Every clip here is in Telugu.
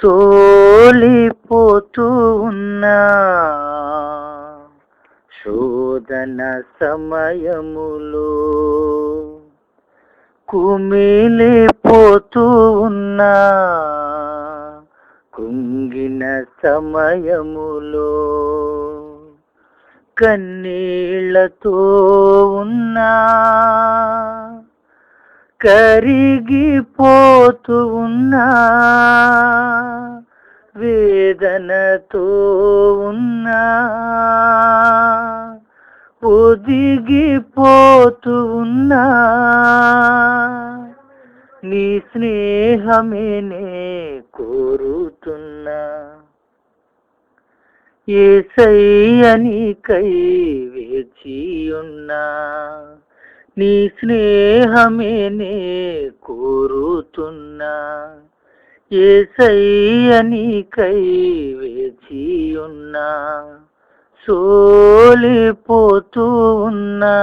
సోలిపోతూ ఉన్నా శోధన సమయములో కుమిలిపోతూ ఉన్నా కుంగిన సమయములో కన్నీళ్ళతో ఉన్నా. కరిగిపోతూ ఉన్నా వేదనతో ఉన్నా ఒదిగిపోతూ ఉన్నా. నీ స్నేహమే నే కోరుతున్నా. సై అనికై వేచి ఉన్నా. నీ స్నేహమే నే కోరుతున్నా. ఏసయ్యని కై వేచి ఉన్నా సోలిపోతూ ఉన్నా.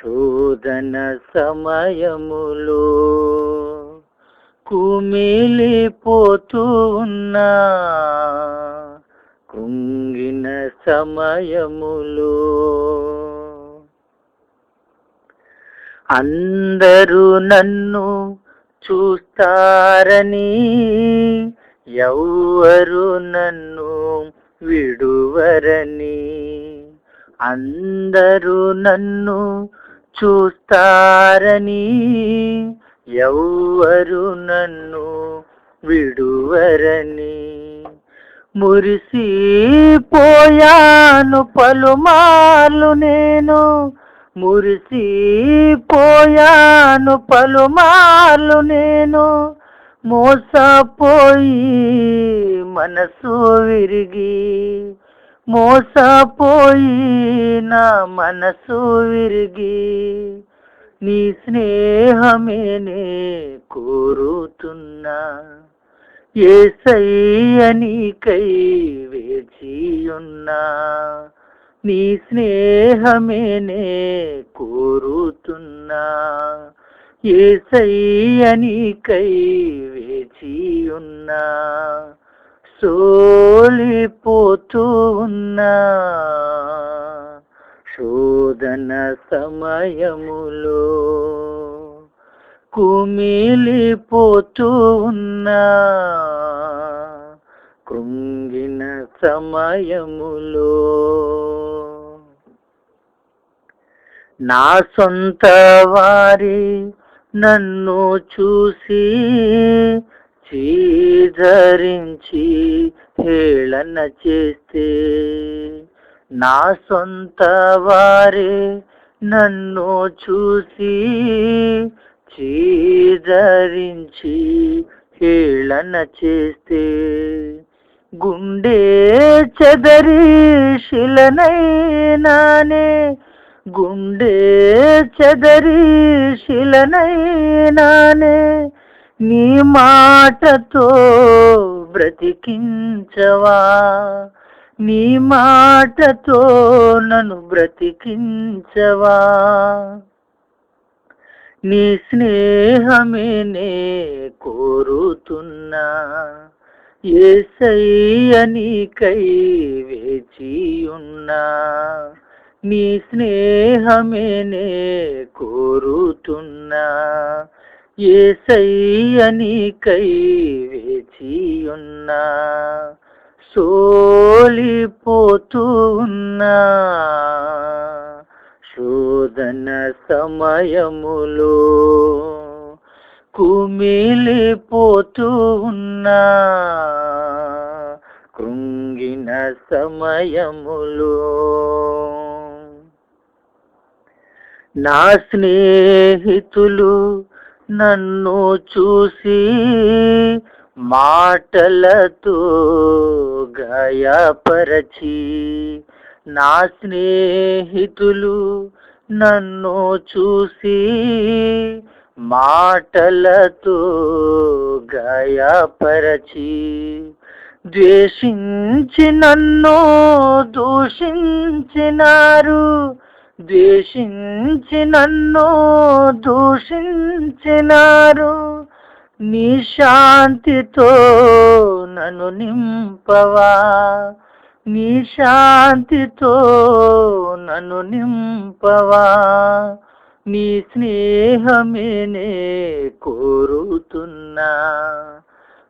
శోధన సమయములో కుమిలిపోతూ ఉన్నా. కుంగిన సమయములో అందరూ నన్ను చూస్తారని ఎవ్వరు నన్ను విడువరని అందరూ నన్ను చూస్తారని ఎవ్వరు నన్ను విడువరని మురిసిపోయాను పలుమాలు నేను మురిసిపోయాను పలుమార్లు నేను. మోసపోయి మనసు విరిగి మోసపోయి నా మనసు విరిగి నీ స్నేహమేనే కోరుతున్నా. ఏసయ్యని కై వేచి ఉన్నా నీ స్నేహమేనే కోరుతున్నా. ఏసయ్యని కై వేచి ఉన్నా సోలిపోతూ ఉన్నా శోధన సమయములో కుమిలిపోతూ ఉన్నా కృంగిన సమయములో నా సొంత వారి నన్ను చూసి చీధరించి హేళన చేస్తే నా సొంత వారే నన్ను చూసి చీధరించి హేళన చేస్తే గుండె చెదరి శిలనైనానే. గుండె చెదరి శిలనైనానే. నీ మాటతో బ్రతికించవా? నీ మాటతో నన్ను బ్రతికించవా? నీ స్నేహమే నే కోరుతున్నా. ఏసయ్యని కై వేచి నీ స్నేహమే నే కోరుతున్నా. ఏసయ్యని కై వేచి సోలిపోతూ ఉన్నా శోధన సమయములో కుమిలిపోతూ ఉన్నా. కృంగిన సమయములో నా స్నేహితులు నన్ను చూసి మాటలతో గాయపరచి నా స్నేహితులు నన్ను చూసి మాటలతో గాయపరచి ద్వేషించి నన్ను దూషించినారు. ద్వేషించి నన్ను దూషించినారు. నీ శాంతితో నన్ను నింపవా. నీ శాంతితో నన్ను నింపవా. నీ స్నేహమేనే కోరుతున్నా.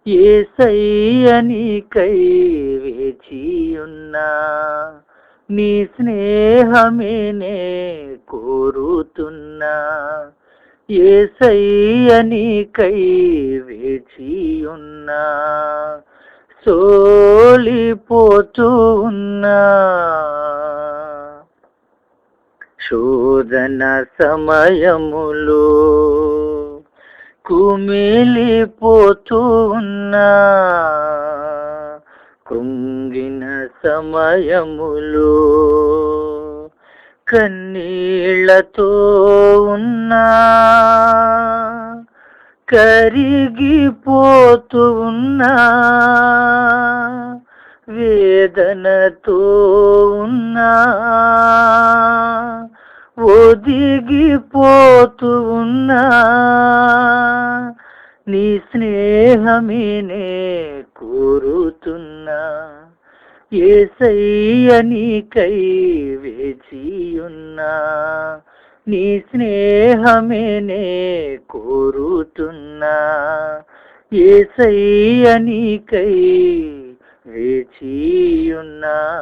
ఏ నీకై వేచియున్నా. నీ స్నేహమేనే కోరుతున్నా. ఏ నీకై వేచియున్నా. సోలిపోతూ ఉన్నా. శోధన సమయములు కుమిలిపోతున్నా కృంగిన సమయములు కన్నీళ్ళతో ఉన్నా కరిగిపోతూ ఉన్నా వేదనతో ఉన్నా ఒదిగిపోతూ ఉన్నా నీ స్నేహమేనే కోరుతున్నా. ఏసయ్య నీకై వేచియున్నా. నీ స్నేహమేనే కోరుతున్నా. ఏసయ్య నీకై వేచియున్నా.